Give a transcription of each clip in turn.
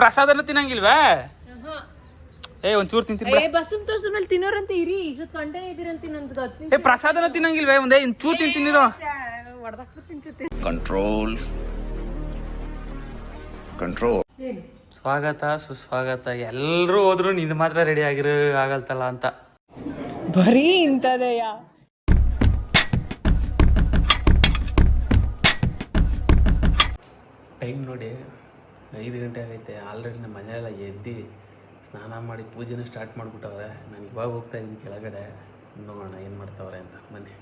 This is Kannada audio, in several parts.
ಪ್ರಸಾದನ ತಿನ್ನಂಗಿಲ್ವಾ? ಏ ಒಂಚೂರು ತಿಂತೀನಿ ಬಸ್ಸನ್ ತೋರ್ಸ್ಮೇಲೆ ತಿನ್ನೋರಂತ ಇರಿ. ಇಷ್ಟೊತ್ತು ಇದಿರಂತ ನಂದು ಏ ಪ್ರಸಾದನ ತಿನ್ನಂಗಿಲ್ವೇ? ಒಂದೇ ಒಂಚೂರು ತಿಂತೀನಿರೋ. ಕಂಟ್ರೋಲ್ ಕಂಟ್ರೋಲ್ ಏನು ಸ್ವಾಗತ ಸುಸ್ವಾಗತ. ಎಲ್ಲರೂ ಹೋದ್ರು ನಿಂದು ಮಾತ್ರ ರೆಡಿ ಆಗಿರೋ ಆಗಲ್ತಲ್ಲ ಅಂತ. ಬರೀ ಇಂಥದೆಯ? ಟೈಮ್ ನೋಡಿ. ಐದು ಗಂಟೆ ಆಗೈತೆ. ಆಲ್ರೆಡಿ ನಮ್ಮ ಮನೆಯೆಲ್ಲ ಎದ್ದು ಸ್ನಾನ ಮಾಡಿ ಪೂಜೆನ ಸ್ಟಾರ್ಟ್ ಮಾಡಿಬಿಟ್ಟವ್ರೆ. ನಾನು ಇವಾಗ ಹೋಗ್ತಾ ಇದ್ದೀನಿ ಕೆಳಗಡೆ. ನೋಡೋಣ ಏನು ಮಾಡ್ತಾವ್ರೆ ಅಂತ. ಮನೆ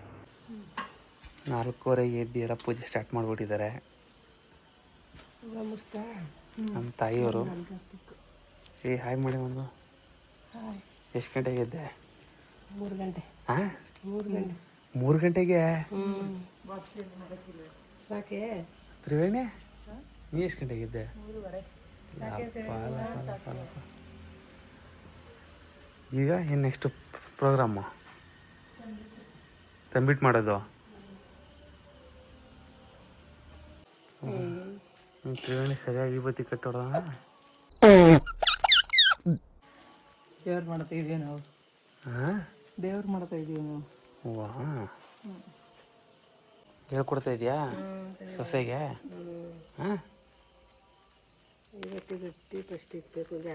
ನಾಲ್ಕೂವರೆಗೆ ಎದ್ದು ಎಲ್ಲ ಪೂಜೆ ಸ್ಟಾರ್ಟ್ ಮಾಡಿಬಿಟ್ಟಿದ್ದಾರೆ. ನಮ್ಮ ತಾಯಿಯವರು. ಏ ಹಾಯ್ ಮಾಡಿ ಒಂದು. ಎಷ್ಟು ಗಂಟೆಗೆ ಎದ್ದೆ? ಮೂರು ಗಂಟೆ. ಹಾಂ ಮೂರು ಗಂಟೆ. ಮೂರು ಗಂಟೆಗೆ? ಸಾಕೆ? ತ್ರಿವೇಣಿ? ನೀ ಎಷ್ಟು ಗಂಟೆಗೆ ಇದ್ದೆ ಈಗ ಏನು ನೆಕ್ಸ್ಟ್ ಪ್ರೋಗ್ರಾಮು ತಂಬಿಟ್ಟು ಮಾಡೋದು? ತ್ರಿವೇಣಿ ಸರಿಯಾಗಿ ಬತ್ತಿ ಕಟ್ಟೋಣ ದೇವ್ರು ಮಾಡ್ತಾ ಇದೀವಿ ನಾವು? ಹಾಂ? ದೇವ್ರು ಮಾಡ್ತಾ ಇದೀವಿ ನಾವು? ವಾ ಹೇಳ್ಕೊಡ್ತಾ ಇದೆಯಾ? ಸೊಸೆಗೆ? ಹಾಂ? ಇವತ್ತು ಗಟ್ಟಿ ಫಸ್ಟ್ ಇಕ್ಬೇಕು ಒಂದು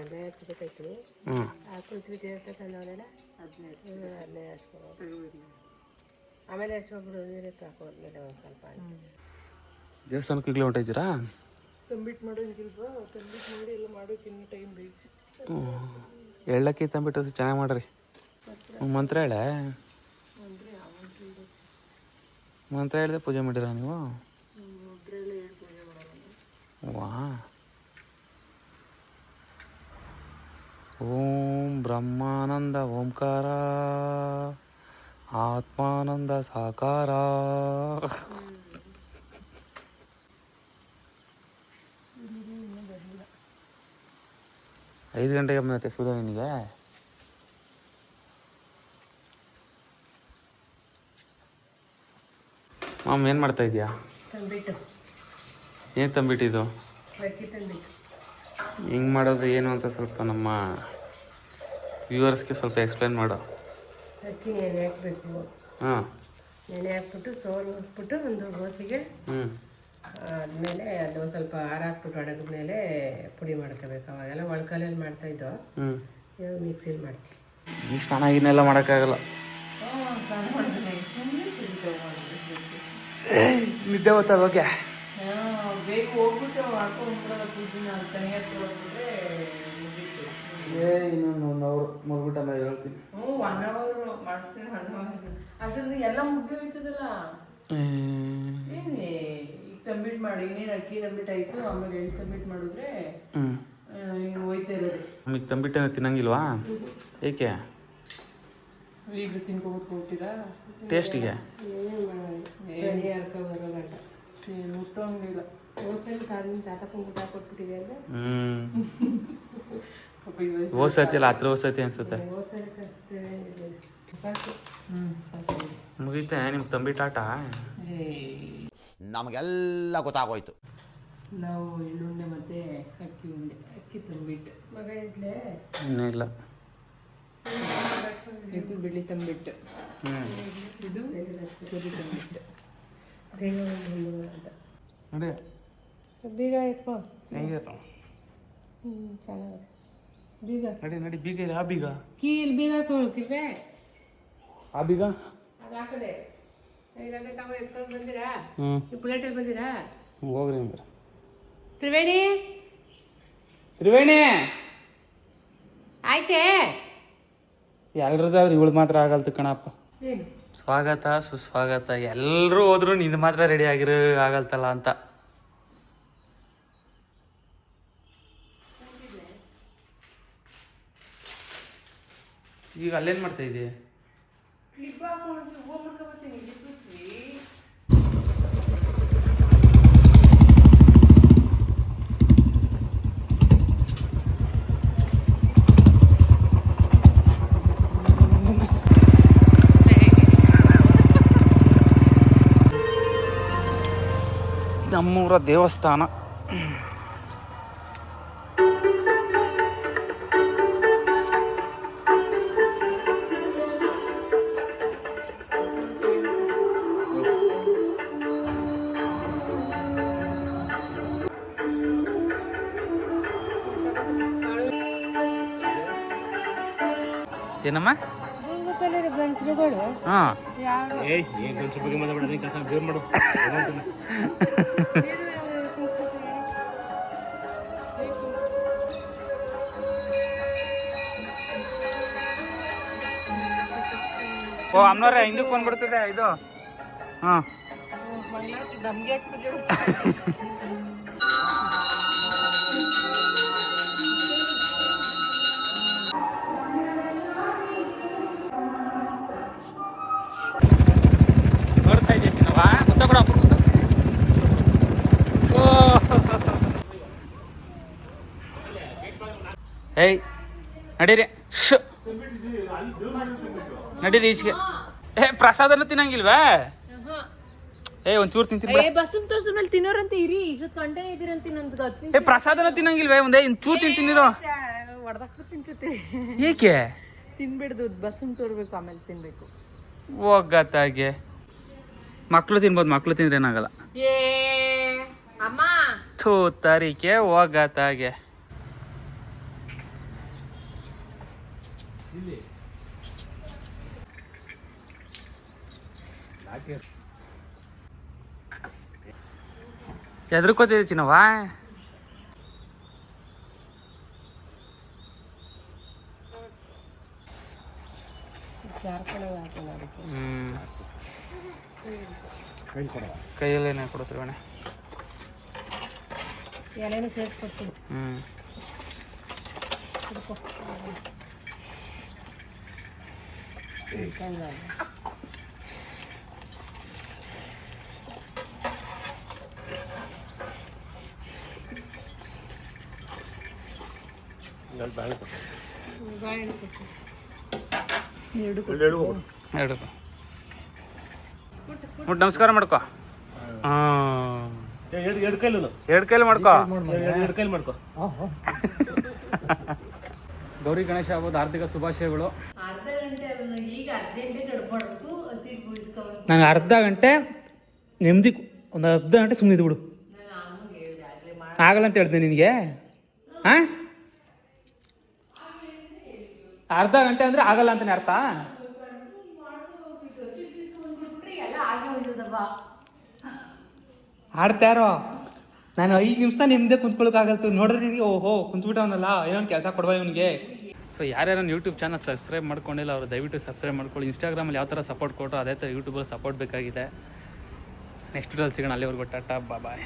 ಹ್ಞೂ ಹಾಕೊಳ್ತೀವಿ ದೇವತೆ ತಂದವಳೆಲ್ಲ ಹದಿನೈದು ಹದಿನೈದು ಹಚ್ಕೊಬೋದು ಆಮೇಲೆ ಹಚ್ಕೊಬಿಡು ನೀರಕ್ಕೆ ಹಾಕೋದ್ಮೇಲೆ ಒಂದು ಸ್ವಲ್ಪ ದೇವಸ್ಥಾನಕ್ಕೆ ಈಗಲೇ ಹೊಂಟಿದ್ದೀರಾ ತಂಬಿಟ್ಟು ಮಾಡೋದಿಲ್ವಾ ತಂಬಿಟ್ಟು ಮಾಡಿ ಎಲ್ಲ ಮಾಡೋಕೆ ಇನ್ನೂ ಟೈಮ್ ಬೇಕು ಎಳ್ಳಕ್ಕಿ ತಂಬಿಟ್ಟು ಚೆನ್ನಾಗಿ ಮಾಡ್ರಿ. ಮಂತ್ರ ಹೇಳೆ ಮಂತ್ರ ಹೇಳಿದೆ ಪೂಜೆ ಮಾಡಿರ ನೀವು? ವಾ. ಓಂ ಬ್ರಹ್ಮಾನಂದ ಓಂಕಾರ ಆತ್ಮಾನಂದ ಸಾಕಾರ. ಐದು ಗಂಟೆಗೆ ಬಂದತ್ತೆ ಸುಧಾ ನಿನಗೆ? ಮಾಮ್ ಏನು ಮಾಡ್ತಾ ಇದೆಯಾ? ತಂಬಿಟ್ಟು ಏನು ತಂಬಿಟ್ಟಿದ್ದು ತಂಬಿಟ್ಟು ಹಿಂಗೆ ಮಾಡೋದು ಏನು ಅಂತ ಸ್ವಲ್ಪ ನಮ್ಮ ವ್ಯೂವರ್ಸ್ಗೆ ಸ್ವಲ್ಪ ಎಕ್ಸ್ಪ್ಲೇನ್ ಮಾಡು. ಅಕ್ಕಿ ನೆನೆ ಹಾಕಬೇಕು. ಹಾಂ. ನೆನೆ ಹಾಕ್ಬಿಟ್ಟು ಸೋಲು ಹಾಕ್ಬಿಟ್ಟು ಒಂದು ಗೋಸಿಗೆ ಹ್ಞೂ ಆದಮೇಲೆ ಅದು ಸ್ವಲ್ಪ ಹಾರ ಹಾಕ್ಬಿಟ್ಟು ಮೇಲೆ ಪುಡಿ ಮಾಡ್ಕೋಬೇಕು. ಅವಾಗೆಲ್ಲ ಒಳ್ಕಲಲ್ಲಿ ಮಾಡ್ತಾಯಿದ್ದೋ ಹ್ಞೂ ಇವಾಗ ಮಿಕ್ಸಿಲಿ ಮಾಡ್ತೀವಿ. ಈ ಸ್ನಾನ ಗಿನ್ನೆಲ್ಲ ಮಾಡೋಕ್ಕಾಗಲ್ಲ. ನಿದ್ದೆ ಓದ್ತದ ಓಕೆ? ಬೇಗ ಹೋಗ್ಬಿಟ್ಟು ಹಾಕೊಂಡ್ಬಿಡೋದ ಪೂಜೆನ ತನಿ ಹಾಕ್ಬಿಟ್ರೆ ಏ ಇನ್ನೊಂದು ಒನ್ ಅವರ್ ಮುಗ್ಬಿಟ್ಟ ಮೇಲೆ ಹೇಳ್ತೀನಿ ಹ್ಞೂ ಒನ್ ಅವರ್ ಮಾಡಿಸ್ತೀನಿ ಒನ್ ಅವರ್ ಅಷ್ಟೊಂದು ಎಲ್ಲ ಮುಗ್ದು ಹೋಯ್ತದಲ್ಲ ಏನೇ ಈಗ ತಂಬಿಟ್ಟು ಮಾಡಿ ಇನ್ನೇನು ಅಕ್ಕಿ ಕಂಪ್ಲೀಟ್ ಆಯಿತು ಆಮೇಲೆ ಎಳ್ಳು ತಂಬಿಟ್ಟು ಮಾಡಿದ್ರೆ ಹ್ಞೂ ಈಗ ಹೋಯ್ತಾ ಇರೋದು ನಮಗೆ ತಂಬಿಟ್ಟೇನ ತಿನ್ನಂಗಿಲ್ವಾ ಏಕೆ ಈಗ ತಿನ್ಕೊಬಿಟ್ಟು ಕೊಟ್ಟಿರಾ ಟೇಸ್ಟಿಗೆ ಏನು ಹಾಕೋ ಬರೋ ಓಸತಿ ಅಲ್ಲ ಹತ್ರ ಓಸತಿ ಅನ್ಸುತ್ತೆ. ಹೋಸಲ್ಲಿ ನಿಮ್ ಸಾಕು. ಹ್ಞೂ ಸಾಕು. ಮುಗೀತೆ ನಿಮ್ಮ ತಂಬಿಟ್ಟಾಟ ನಮಗೆಲ್ಲ ಗೊತ್ತಾಗೋಯ್ತು. ನಾವು ಎಳ್ಳುಂಡೆ ಮತ್ತೆ ಅಕ್ಕಿ ಉಂಡೆ ಅಕ್ಕಿ ತಂಬಿಟ್ಟು. ಮಗ ಇದ್ಲೆ? ಇಲ್ಲ. ಇದು ಬಿಳಿ ತಂಬಿಟ್ಟು. ಹ್ಞೂ ಇದು ತಂಬಿಟ್ಟು. ಬೇಗ ಎತ್ಕೊ. ಹೆಂಗೆ ಹ್ಞೂ ಚೆನ್ನಾಗಿದೆ. ಬೀಗ. ನಡಿ ನಡಿ ಬೀಗ ಇಲ್ಲ ಆ ಬೀಗ? ಕೀಲ್ ಬೀಗ ಹಾಕೊಳ್ತೀವಿ ಆ ಬೀಗ? ಅದು ಹಾಕದೆ. ಇಲ್ಲಾಂದ್ರೆ ತಾವು ಎತ್ಕೊಂಡು ಬಂದಿರಾ? ಹ್ಞೂ ನೀವು ಪ್ಲೇಟಲ್ಲಿ ಬಂದಿರಾ? ಹೋಗ್ರಿ ಅಂದ್ರೆ ತ್ರಿವೇಣಿ? ತ್ರಿವೇಣಿ! ಆಯ್ತೇ? ಎಲ್ರದಾದ್ರೆ ಇವಳು ಮಾತ್ರ ಆಗಲ್ತು ಕಣಪ್ಪ. ಸ್ವಾಗತ ಸುಸ್ವಾಗತ. ಎಲ್ಲರೂ ಹೋದ್ರು ನಿಂದು ಮಾತ್ರ ರೆಡಿ ಆಗಿರೋ ಆಗಲ್ತಲ್ಲ ಅಂತ. ಈಗ ಅಲ್ಲೇನು ಮಾಡ್ತಾ ಇದೀಯ ನಮ್ಮೂರ ದೇವಸ್ಥಾನ. ಚುಮ್ಸುತ್ತಾರೆ. ಓ ಅಮ್ಮನವ್ರೆ ಹಿಂದಕ್ಕೆ ಬಂದ್ಬಿಡ್ತದೆ ಇದು? ಹಾಂ. ಏಯ್ ನಡೀರಿ. ಶ್. ನಡೀರಿ ಈಚೆಗೆ. ಏ ಪ್ರಸಾದನ ತಿನ್ನಂಗಿಲ್ವಾ? ಏ ಒಂಚೂರು ತಿಂತೀನಿ ಬಸ್ಸನ್ ತೋರ್ಸ ಮೇಲೆ ತಿನ್ನೋರಂತ ಇರಿ. ಇಷ್ಟೊತ್ತು ಕಂಟೆ ಇದೀರಂತ ನಂದು ಗೊತ್ತಿಲ್ಲ ಏ ಪ್ರಸಾದನ ತಿನ್ನಂಗಿಲ್ವೇ? ಒಂದೇ ಚೂರು ತಿಂತೀನಿರೋ ಹೊಡೆದಾಕ್ಬಿಟ್ಟು ತಿಂತೈತೆ ಏಕೆ? ತಿನ್ಬಿಡ್ದು ಬಸ್ಸನ್ ತೋರ್ಬೇಕು ಆಮೇಲೆ ತಿನ್ಬೇಕು. ಹೋಗತ್ತಾಗೆ ಮಕ್ಳು ತಿನ್ಬೋದು ಮಕ್ಳು ತಿಂದ್ರೆ ಏನಾಗಲ್ಲ ಥೂ ತಾರೀಕೆ ಹೋಗತ್ತಾಗೆ ಎದ್ರಕೋತಿದೆ ಚಿನ್ನವಾ ಹ್ಮ್. ಕೈಯಲ್ಲೇನೆ ಕೊಡ್ತೀವಿ ಅಣ್ಣ. ಎಲೆನೂ ಸೇರಿಸ್ಕೊಡ್ತೀನಿ ಹ್ಮ್ ಎರಡು ಮುಟ್ಟು ನಮಸ್ಕಾರ ಮಾಡ್ಕೋ ಹಾಂ ಎರಡು ಕೈಲು ಎರಡು ಕೈಲಿ ಮಾಡ್ಕೋ. ಎರಡು ಕೈಲಿ ಮಾಡ್ಕೋ. ಗೌರಿ ಗಣೇಶ ಹಬ್ಬದ ಆರ್ಥಿಕ ಶುಭಾಶಯಗಳು. ನಂಗೆ ಅರ್ಧ ಗಂಟೆ ನೆಮ್ಮದಿ ಒಂದು ಅರ್ಧ ಗಂಟೆ ಸುಮ್ಮನೆ ಬಿಡು. ಆಗಲ್ಲ ಅಂತ ಹೇಳ್ದೆ ನಿನಗೆ. ಹಾಂ ಅರ್ಧ ಗಂಟೆ ಅಂದರೆ ಆಗಲ್ಲ ಅಂತಾನೆ ಅರ್ಥ? ಆಡ್ತಾರೋ? ನಾನು ಐದು ನಿಮಿಷ ನಿಮ್ಮದೇ ಕುಂತ್ಕೊಳ್ಳೋಕ್ಕಾಗಲ್ತು ನೋಡ್ರಿ, ಓಹೋ, ಕುಂತ್ಬಿಟ್ಟವನಲ್ಲ, ಏನೋ ಕೆಲಸ ಕೊಡುವ ಇವನಿಗೆ. ಸೊ ಯಾರ್ಯಾರು ಯೂಟ್ಯೂಬ್ ಚಾನಲ್ ಸಬ್ಸ್ಕ್ರೈಬ್ ಮಾಡ್ಕೊಂಡಿಲ್ಲ, ಅವರು ದಯವಿಟ್ಟು ಸಬ್ಸ್ಕ್ರೈಬ್ ಮಾಡ್ಕೊಳ್ಳಿ. ಇನ್ಸ್ಟಾಗ್ರಾಮಲ್ಲಿ ಯಾವ ಥರ ಸಪೋರ್ಟ್ ಕೊಟ್ಟರು ಅದೇ ಥರ ಯೂಟ್ಯೂಬಲ್ಲಿ ಸಪೋರ್ಟ್ ಬೇಕಾಗಿದೆ. ನೆಕ್ಸ್ಟ್ ವಿಡಿಯೋದಲ್ಲಿ ಸಿಗೋಣ, ಅಲ್ಲಿವರೆಗೂ, ಟಾಟಾ ಬಾಯ್